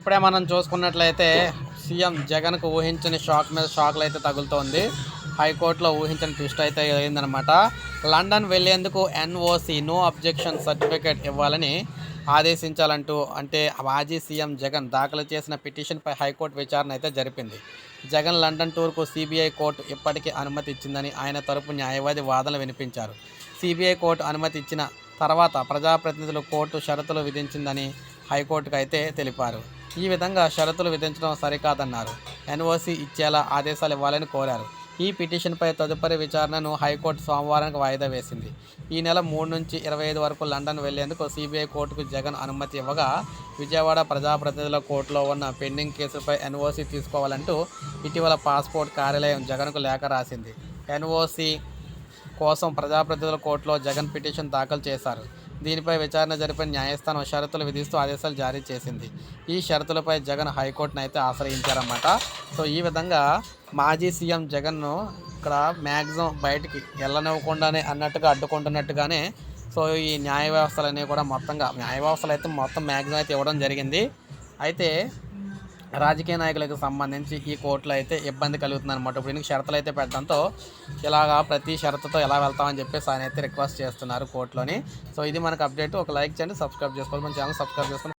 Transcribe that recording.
ఇప్పుడే మనం చూసుకున్నట్లయితే సీఎం జగన్కు ఊహించని షాక్ మీద షాక్లు అయితే తగులుతోంది. హైకోర్టులో ఊహించని ట్విస్ట్ అయితే అయిందనమాట లండన్ వెళ్ళేందుకు ఎన్ఓసి నో అబ్జెక్షన్ సర్టిఫికేట్ ఇవ్వాలని ఆదేశించాలంటూ అంటే మాజీ సీఎం జగన్ దాఖలు చేసిన పిటిషన్పై హైకోర్టు విచారణ అయితే జరిపింది. జగన్ లండన్ టూర్కు సిబిఐ కోర్టు ఇప్పటికీ అనుమతి ఇచ్చిందని ఆయన తరపు న్యాయవాది వాదనలు వినిపించారు. సిబిఐ కోర్టు అనుమతి ఇచ్చిన తర్వాత ప్రజాప్రతినిధులు కోర్టు షరతులు విధించిందని హైకోర్టుకు అయితే తెలిపారు. ఈ విధంగా షరతులు విధించడం సరికాదన్నారు. ఎన్ఓసి ఇచ్చేలా ఆదేశాలు ఇవ్వాలని కోరారు. ఈ పిటిషన్పై తదుపరి విచారణను హైకోర్టు సోమవారానికి వాయిదా వేసింది. ఈ నెల మూడు నుంచి ఇరవై ఐదు వరకు లండన్ వెళ్ళేందుకు సిబిఐ కోర్టుకు జగన్ అనుమతి ఇవ్వగా విజయవాడ ప్రజాప్రతినిధుల కోర్టులో ఉన్న పెండింగ్ కేసుపై ఎన్ఓసి తీసుకోవాలంటూ ఇటీవల పాస్పోర్ట్ కార్యాలయం జగన్కు లేఖ రాసింది. ఎన్ఓసి కోసం ప్రజాప్రతినిధుల కోర్టులో జగన్ పిటిషన్ దాఖలు చేశారు. దీనిపై విచారణ జరిపిన న్యాయస్థానం షరతులు విధిస్తూ ఆదేశాలు జారీ చేసింది. ఈ షరతులపై జగన్ హైకోర్టును అయితే ఆశ్రయించారన్నమాట. సో ఈ విధంగా మాజీ సీఎం జగన్ను ఇక్కడ మ్యాక్సిమం బయటికి వెళ్ళనివ్వకుండానే అన్నట్టుగా అడ్డుకుంటున్నట్టుగానే సో ఈ న్యాయ వ్యవస్థలన్నీ కూడా మొత్తంగా న్యాయ వ్యవస్థలు అయితే మొత్తం మ్యాక్సిమం అయితే ఇవ్వడం జరిగింది. అయితే రాజకీయ నాయకులకు సంబంధించి ఈ కోర్టులో అయితే ఇబ్బంది కలుగుతుంది అనమాట ఇప్పుడు దీనికి షరతులు అయితే పెట్టడంతో ఇలాగా ప్రతి షరతుతో ఎలా వెళ్తామని చెప్పేసి ఆయన అయితే రిక్వెస్ట్ చేస్తున్నారు కోర్టులోని. సో ఇది మనకు అప్డేట్. ఒక లైక్ చేయండి సబ్స్క్రైబ్ చేసుకోవాలి. మన ఛానల్ సబ్స్క్రైబ్ చేసుకొని